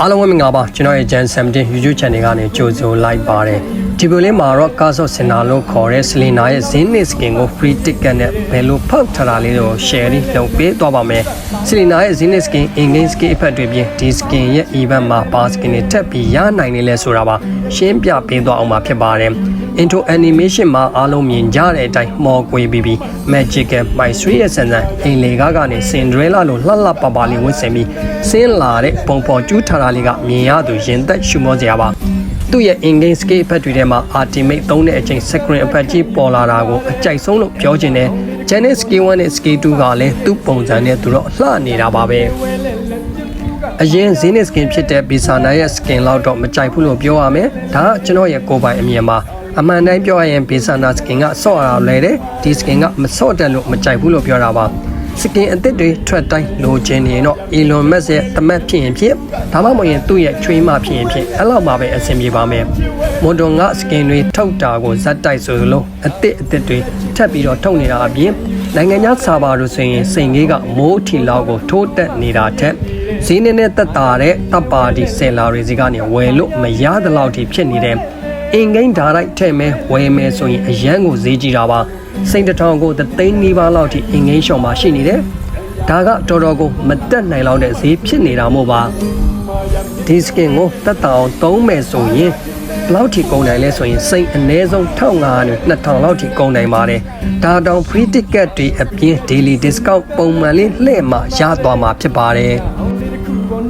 အားလုံးပဲမင်္ဂလာပါကျွန်တော်ရဲ့ Gen 17 YouTube Channel ကနေကြိုဆိုလိုက်ပါတယ် ဒီဗီဒီယိုလေးမှာတော့ကားဆော့စင်နာလို့ခေါ်တဲ့ Selena ရဲ့ Zenith Skin ကို free ticket နဲ့ဘယ်လိုဖောက်ထားတာလေးကို share လေးလုပ်ပေးသွားပါမယ် Selena ရဲ့ Zenith Skin in-game skin effect တွေပြင်ဒီ skin ရဲ့ event မှာ bar skin တွေထပ်ပြီးရနိုင်နေလဲဆိုတာပါရှင်းပြပေးသွားအောင်မှာဖြစ်ပါတယ် intro animation မှာအားလုံးမြင်ကြတဲ့အတိုင်းမော်ကွေပြီးပြီး magical my three ရဲ့ဆန်ဆန်အိမ်လေကားကနေ Cinderella လို့လှလှပပလေးဝတ်ဆင်ပြီးဆင်းလာတဲ့ပုံပေါ်ကျူးထားတာလေးကမြင်ရသူရင်သက်ရှုမောစရာပါ သူ့ရဲ့ in-game scale effect တွေထဲမှာ ultimate သုံးတဲ့အချိန် screen effect ကြီးပေါ်လာတာကိုအကြိုက်ဆုံးလို့ပြောချင်တယ် Genesis Scale 1နဲ့ Scale 2ကလည်းသူ့ပုံစံနဲ့သူတော့လှနေတာပါပဲအရင် Zenith skin ဖြစ်တဲ့ Bisana ရဲ့ skin လောက်တော့မကြိုက်ဘူးလို့ပြောရမယ်ဒါကကျွန်တော်ရဲ့ကိုယ်ပိုင်အမြင်ပါအမှန်တိုင်းပြောရရင် Bisana skin ကဆော့ရလဲတယ်ဒီ skin ကမဆော့တက်လို့မကြိုက်ဘူးလို့ပြောတာပါ စကင်အသစ်တွေထွက်တိုင်းလိုချင်နေရင်တော့ Elon Musk ရဲ့တမတ်ဖြစ်ရင်ဖြစ်ဒါမှမဟုတ်ရင်သူ့ရဲ့ချွေးမဖြစ်ရင်ဖြစ်အဲ့လောက်မှပဲအဆင်ပြေပါမယ်မွန်တော်ကစကင်တွေထုတ်တာကိုဇက်တိုက်ဆိုလို့အသစ်အသစ်တွေထပ်ပြီးတော့ထုတ်နေတာအပြင်နိုင်ငံခြားစာပါလို့ဆိုရင်စိန်ကြီးကမိုးထီလောက်ကိုထိုးတက်နေတာထက်ဈေးနဲ့နဲ့တက်တာတဲ့တပ်ပါတီဆယ်လာတွေစီကနေဝယ်လို့မရသလောက်ထိဖြစ်နေတယ်အင်ဂိမ်းဓာတ်လိုက်ထဲ့မဲဝယ်မဲဆိုရင်အရန်ကိုဈေးကြီးတာပါ စိန်တထောင်ကိုသသိန်းနီးပါးလောက်ထိအင်ဂိမ်းရှော့မှာရှိနေတယ်ဒါကတော်တော်ကိုမတက်နိုင်လောက်တဲ့ဈေးဖြစ်နေတာမို့ပါဒီစကင်ကိုတက်တောင်သုံးမယ်ဆိုရင်ဘယ်လောက်ထိကုန်နိုင်လဲဆိုရင်စိတ်အနည်းဆုံး1500နဲ့2000လောက်ထိကုန်နိုင်ပါတယ်ဒါတောင် free ticket တွေအပြင် daily discount ပုံမှန်လေးလှည့်မှရသွားမှာဖြစ်ပါတယ်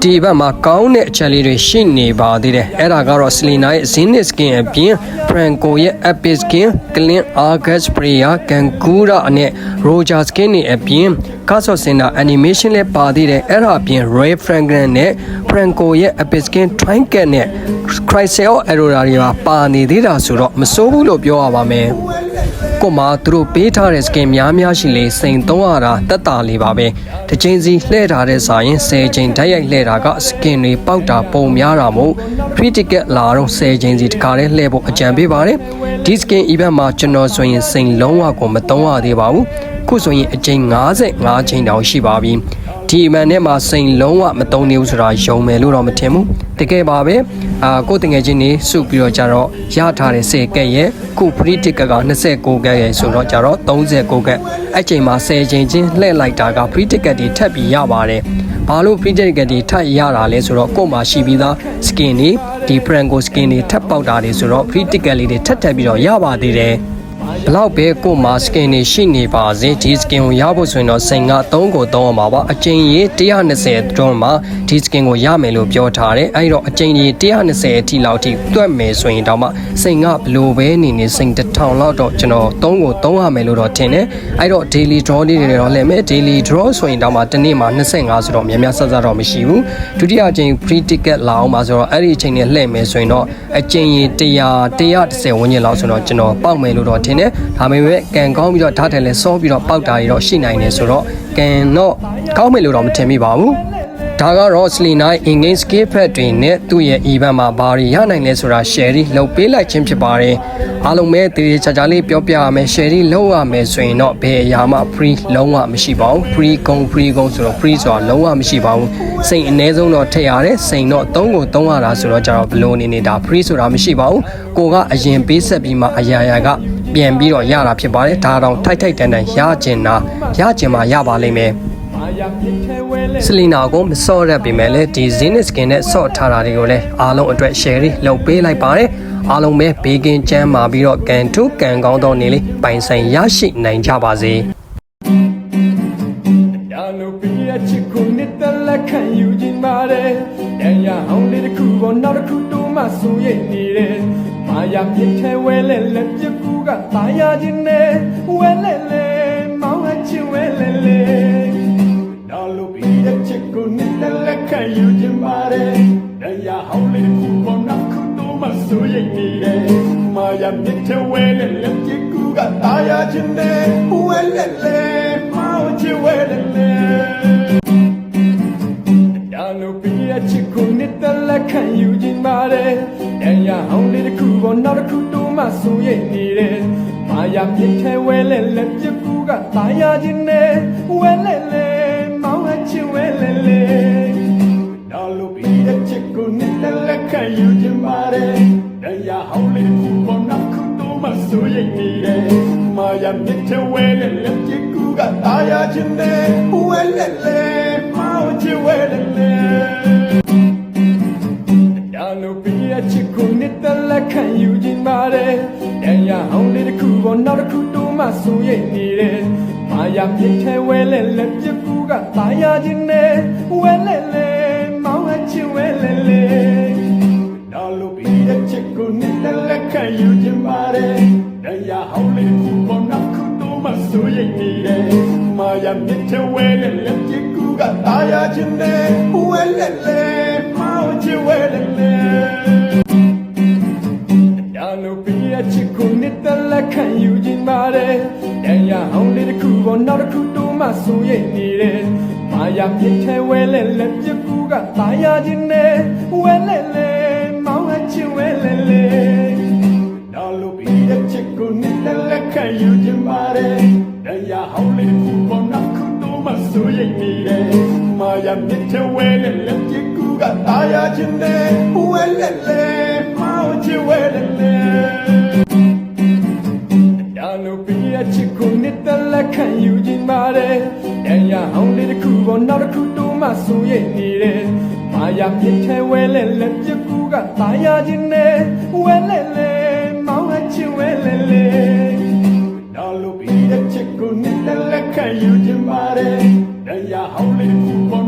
ဒီဘက်မှာကောင်းတဲ့အချက်လေးတွေရှိနေပါသေးတယ်အဲ့ဒါကတော့ Selena ရဲ့ Zenith Skin အပြင် Franco ရဲ့ Epic Skin, Clean August Sprayer, Gangura နဲ့ Roger Skin တွေအပြင် Caso Sena Animation လည်းပါသေးတယ်အဲ့ဒါအပြင် Ray Franklin နဲ့ Franco ရဲ့ Epic Skin Trinket နဲ့ Chrysler Aurora တွေပါပါနေသေးတာဆိုတော့မစိုးဘူးလို့ပြောရပါမယ် ကိုမသူတို့ပေးထားတဲ့ skin များများရှိလေစိန်သုံးရတာတက်တာလေးပါပဲတစ်ချိန်စီလှည့်ထားတဲ့စာရင်10ချိန်ဓာတ်ရိုက်လှည့်တာက skin တွေပေါက်တာပုံများတာမို့ free ticket လာတော့10ချိန်စီတခါတည်းလှည့်ဖို့အကြံပေးပါတယ်ဒီ skin event မှာကျွန်တော်ဆိုရင်စိန်လုံးဝကိုမသုံးရသေးပါဘူး ခုဆိုရင်အချိန်55ချိန်တောင်ရှိပါပြီဒီအမှန်နဲ့မှာစိန်လုံးဝမသုံးနေဘူးဆိုတာယုံမယ်လို့တော့မထင်ဘူးတကယ်ပါပဲအာကိုယ်တငယ်ချင်းနေစုပြီးတော့ကြတော့ရထားတဲ့10ကက်ရဲ့ခု free ticket က29ကက်ရဲ့ဆိုတော့ကြတော့39ကက်အဲ့ချိန်မှာ10ချိန်ချင်းလှည့်လိုက်တာက free ticket တွေထပ်ပြီးရပါတယ်ဘာလို့ free ticket တွေထပ်ရတာလဲဆိုတော့ကို့မှာရှိပြီးသား skin တွေဒီ Franco skin တွေထပ်ပေါက်တာတွေဆိုတော့ free ticket လေးတွေထပ်ထပ်ပြီးတော့ရပါသေးတယ် ဘလောက်ပဲကို့မှာ skin တွေရှိနေပါစေဒီ skin ကိုရဖို့ဆိုရင်တော့စိန်က3ကို3အောင်ပါပါအကျဉ်းရေး120တွန်းမှာဒီ skin ကိုရမယ်လို့ပြောထားတယ်အဲဒီတော့အကျဉ်းရေး120အထိလောက်ထိတွက်မယ်ဆိုရင်တော့မှစိန်ကဘလို့ပဲနေနေစိန်တစ်ထောင်လောက်တော့ကျွန်တော်3ကို3ရမယ်လို့တော့ထင်တယ်အဲဒီတော့ daily draw လေးတွေတော့လဲမယ် daily draw ဆိုရင်တော့မှတစ်နေ့မှာ25ဆိုတော့များများဆက်ဆက်တော့မရှိဘူးဒုတိယအကျဉ်း free ticket လာအောင်ပါဆိုတော့အဲ့ဒီအချိန်နဲ့လှည့်မယ်ဆိုရင်တော့အကျဉ်းရေး100 130ဝန်းကျင်လောက်ဆိုတော့ကျွန်တော်ပေါက်မယ်လို့တော့ထင်တယ်ဒါပေမဲ့ကန်ကောင်းပြီးတော့ဓာတ်တယ်လဲစောပြီးတော့ပေါက်တာတွေတော့ရှိနိုင်တယ်ဆိုတော့ကန်တော့ကောင်းမယ်လို့တော့မထင်မိပါဘူးဒါကတော့ Selena in-game skill pad တွေနဲ့သူ့ရဲ့ event မှာဘာတွေရနိုင်လဲဆိုတာ share လုပ်ပေးလိုက်ခြင်းဖြစ်ပါတယ်အားလုံးပဲတည်ချာချာလေးပြောပြရမယ် share လုပ်ရမယ်ဆိုရင်တော့ဘယ်အရာမှ free လုံးဝမရှိပါဘူး free ကုံ free ကုံဆိုတော့ free ဆိုတာလုံးဝမရှိပါဘူးစိတ်အနည်းဆုံးတော့ထည့်ရတယ်စိတ်တော့3ကို3ရတာဆိုတော့ကျတော့ဘလို့နေနေတာ free ဆိုတာမရှိပါဘူးကိုကအရင်ပေးဆက်ပြီးမှအရာရာက ပြန်ပြီးတော့ရတာဖြစ်ပါတယ်ဒါတော့ထိုက်ထိုက်တန်တန်ရကျင်တာရကျင်မှရပါလိမ့်မယ်စလီနာကိုမစော့ရက်ပေမဲ့လည်းဒီ Zenith skin နဲ့စော့ထားတာတွေကိုလည်းအားလုံးအတွက် share လုပ်ပေးလိုက်ပါတယ်အားလုံးပဲဘေးကင်းချမ်းမာပြီးတော့ကန်ထုကန်ကောင်းသောနေလေးပိုင်ဆိုင်ရရှိနိုင်ကြပါစေရလို့ပြည့်ချစ်ကိုနှစ်သက်လက်ခံယူခြင်းပါတယ်။တန်ရအောင်လေးတစ်ခုပေါ်နောက်တစ်ခုတိုးမှဆိုရိတ်နေတယ်။မာယာမြစ်ထဲဝဲလဲလက်ပြ ကူကတာယာခြင်းနဲ့ဝဲလဲလဲမောင်းအချင်းဝဲလဲလဲ။ရလို့ပြည့်ချစ်ကိုနှစ်သက်လက်ခံယူခြင်းပါတယ်။တန်ရအောင်လေးတစ်ခုပေါ်နောက်တစ်ခုတိုးမှဆိုရိတ်နေတယ်။မာယာမြစ်ထဲဝဲလဲလက်ပြကူကတာယာခြင်းနဲ့ဝဲလဲလဲမောင်းအချင်းဝဲလဲလဲရလို့ပြည့်ချစ်ကိုနှစ်သက်လက်ခံယူခြင်းပါတယ်။တန်ရအောင်လေးတစ်ခုပေါ်နောက်တစ်ခုတိုး မှဆိုရိတ်နေတယ်။မာယာမြစ်ထဲဝဲလဲလက်ပြကူကတာယာခြင်းနဲ့ဝဲလဲလဲမောင်းအချင်းဝဲလဲလဲ။ရလို့ပြည့်ချစ်ကိုနှစ်သက်လက်ခံယူခြင်းပါတယ်တရားဟောင်းလေးခုပေါ်နောက်ခုတော့မဆိုရင်နေတယ်မာယာမြစ်ထဲဝဲတဲ့လက်ချစ်ကူကတာယာခြင်းနဲ့ဝဲလက်လဲမောင်ချစ်ဝဲလက်လဲဒါလိုပြည့်ချစ်ကိုနှစ်သက်လက်ခံယူခြင်းပါ တယ်။တန်ရအောင်လေးတစ်ခုပေါ်နောက်တစ်ခုတိုးမှဆိုရင်နေတယ်။မာယာပြည့်ထဲဝဲလဲလက်ပြကူကတာယာခြင်းနဲ့ဝဲလဲလဲမောင်းအချင်ဝဲလဲလဲဒါလိုပြည့်ချစ်ကိုနှစ်သက်လက်ခံယူခြင်းပါတယ်။တန်ရအောင်လေးတစ်ခုပေါ်နောက်တစ်ခုတိုးမှဆိုရင်နေတယ်။မာယာပြည့်ထဲဝဲလဲလက်ပြကူကတာယာခြင်းနဲ့ဝဲလဲလဲမောင်းအချင်ဝဲလဲလဲ လိုပြည့်ချစ်ကိုနှစ်သက်လက်ခံယူခြင်းပါတယ်။တန်ရအောင်လေးတစ်ခုပေါ်နောက်တစ်ခုတိုးမှဆိုရင်နေတယ်။မာယာပြည့်ထဲဝဲလဲလက်ပြကူကတာယာခြင်းနဲ့ဝဲလဲလဲမောင်းအချင်းဝဲလဲလဲဒါလိုပြည့်ချစ်ကိုနှစ်သက်လက်ခံယူခြင်းပါတယ်။တန်ရအောင်လေးတစ်ခုပေါ်နောက်တစ်ခုတိုးမှဆိုရင်နေတယ်။မာယာပြည့်ထဲဝဲလဲလက်ပြကူကတာယာခြင်းနဲ့ဝဲလဲလဲ ခံယူခြင်းပါတယ်။တန်ရအောင်လေးတစ်ခုပေါ်နောက်တစ်ခုတိုးမှဆိုရင်နေတယ်။မာယာပြည့်ထဲဝဲလဲလက်ပြကူကတာယာခြင်းနဲ့ဝဲလဲလဲမောင်းအချင်းဝဲလဲလဲဒါလိုပြည့်ချစ်ကိုနှစ်သက်လက်ခံယူခြင်းပါတယ်။တန်ရအောင်လေးတစ်ခု